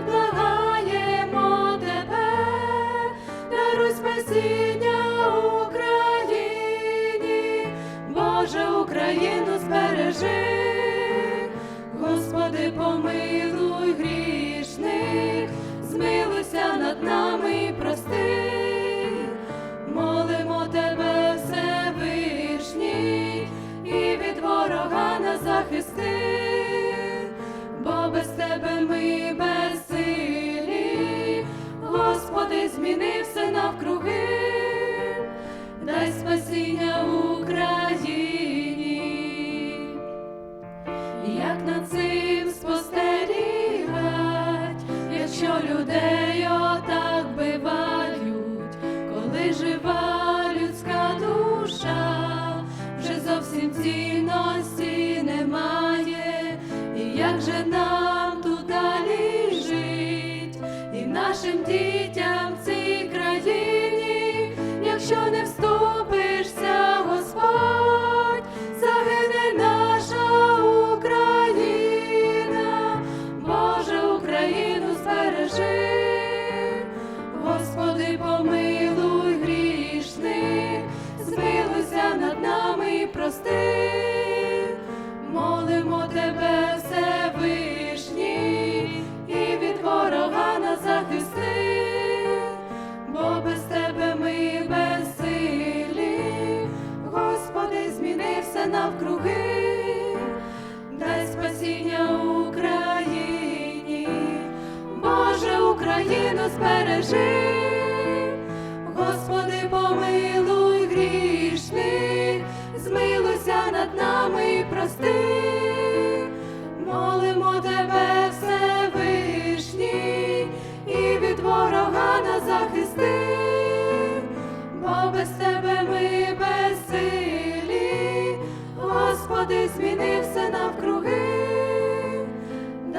Благаємо тебе, даруй Україні, Боже Україну збережи, Господи, помилуй грішних, змилуйся над нами. Господи, змінився навкруги, дай спасіння Україні. Як над цим спостерігать, якщо людей отак бивають, коли жива нашим дітям в навкруги, дай спасіння Україні, Боже, Україну збережи, Господи, помилуй грішних, змилуйся над нами і прости,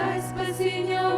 дай спасіння